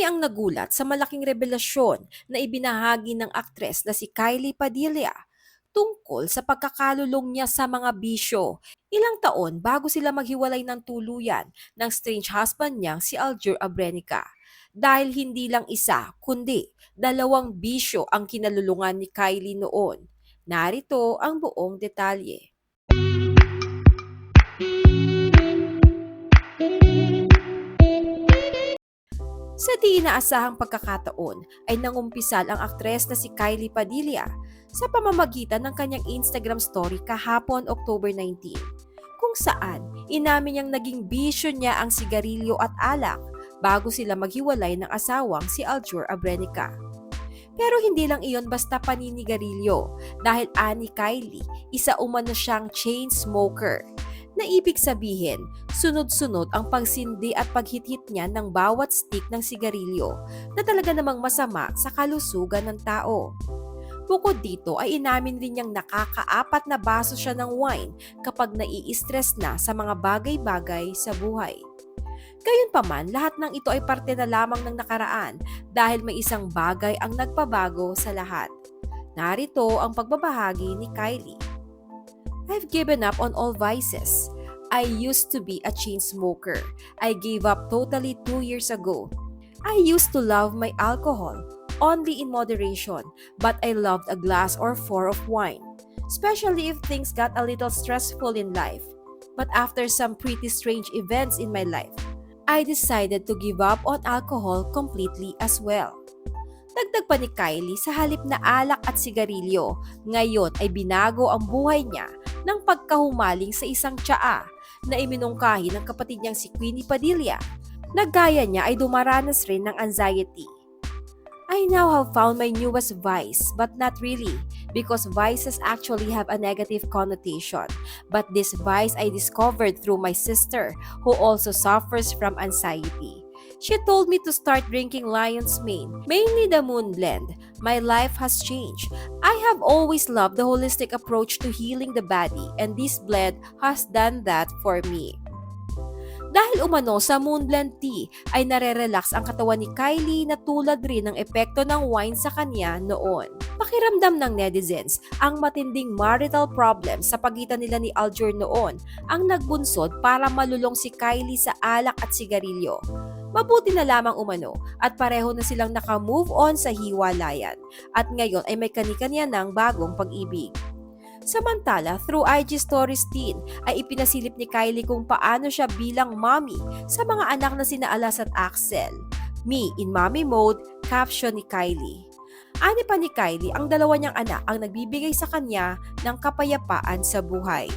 Marami ang nagulat sa malaking revelasyon na ibinahagi ng aktres na si Kylie Padilla tungkol sa pagkakalulong niya sa mga bisyo ilang taon bago sila maghiwalay ng tuluyan ng strange husband niyang si Aljur Abrenica. Dahil hindi lang isa, kundi dalawang bisyo ang kinalulungan ni Kylie noon. Narito ang buong detalye. Sa di inaasahang pagkakataon ay nangumpisal ang aktres na si Kylie Padilla sa pamamagitan ng kanyang Instagram story kahapon October 19 kung saan inamin niyang naging bisyo niya ang sigarilyo at alak bago sila maghiwalay ng asawang si Aljur Abrenica. Pero hindi lang iyon basta paninigarilyo dahil ani Kylie, isa umano siyang chain smoker na ibig sabihin, sunod-sunod ang pagsindi at paghithit niya ng bawat stick ng sigarilyo na talaga namang masama sa kalusugan ng tao. Bukod dito ay inamin rin niyang nakakaapat na baso siya ng wine kapag nai-stress na sa mga bagay-bagay sa buhay. Gayunpaman, lahat ng ito ay parte na lamang ng nakaraan dahil may isang bagay ang nagpabago sa lahat. Narito ang pagbabahagi ni Kylie. I've given up on all vices. I used to be a chain smoker. I gave up totally two years ago. I used to love my alcohol, only in moderation, but I loved a glass or four of wine, especially if things got a little stressful in life. But after some pretty strange events in my life, I decided to give up on alcohol completely as well. Dagdag pa ni Kylie sa halip na alak at sigarilyo, ngayon ay binago ang buhay niya ng pagkahumaling sa isang tsaa na iminungkahi ng kapatid niyang si Queenie Padilla. Nagaya niya ay dumaranas rin ng anxiety. I now have found my newest vice, but not really, because vices actually have a negative connotation. But this vice I discovered through my sister, who also suffers from anxiety. She told me to start drinking Lion's Mane, mainly the Moon Blend. My life has changed. I have always loved the holistic approach to healing the body, and this blend has done that for me. Dahil umano sa Moon Blend Tea ay nare-relax ang katawan ni Kylie na tulad rin ng epekto ng wine sa kanya noon. Pakiramdam ng netizens, ang matinding marital problem sa pagitan nila ni Aljur noon ang nagbunsod para malulong si Kylie sa alak at sigarilyo. Mabuti na lamang umano at pareho na silang naka-move on sa hiwalayan at ngayon ay may kani-kanya ng bagong pag-ibig. Samantala, through IG Stories teen ay ipinasilip ni Kylie kung paano siya bilang mommy sa mga anak na sina Alas at Axel. Me in mommy mode, caption ni Kylie. Ani pa ni Kylie, ang dalawa niyang anak ang nagbibigay sa kanya ng kapayapaan sa buhay.